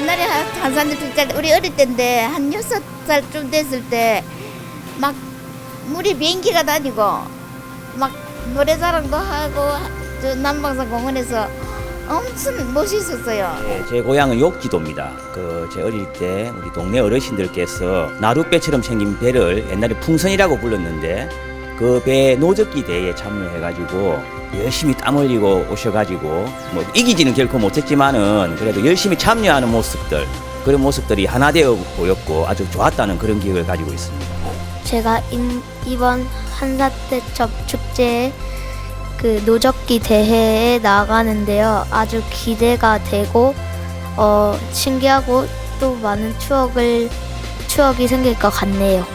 옛날에 한- 한산대 축제 우리 어릴 때인데 한 여섯 살쯤 됐을 때막 우리 비행기가 다니고 막 노래자랑도 하고 저 남방산 공원에서 엄청 멋있었어요. 예, 제 고향은 욕지도입니다. 그 제 어릴 때 우리 동네 어르신들께서 나룻배처럼 생긴 배를 옛날에 풍선이라고 불렀는데 그 배 노적기 대회에 참여해가지고 열심히 땀 흘리고 오셔가지고 뭐 이기지는 결코 못했지만은 그래도 열심히 참여하는 모습들 그런 모습들이 하나 되어 보였고 아주 좋았다는 그런 기억을 가지고 있습니다. 제가 인- 이번 한사대첩 축제에 그 노적기 대회에 나가는데요. 아주 기대가 되고 어, 신기하고 또 많은 추억을 추억이 생길 것 같네요.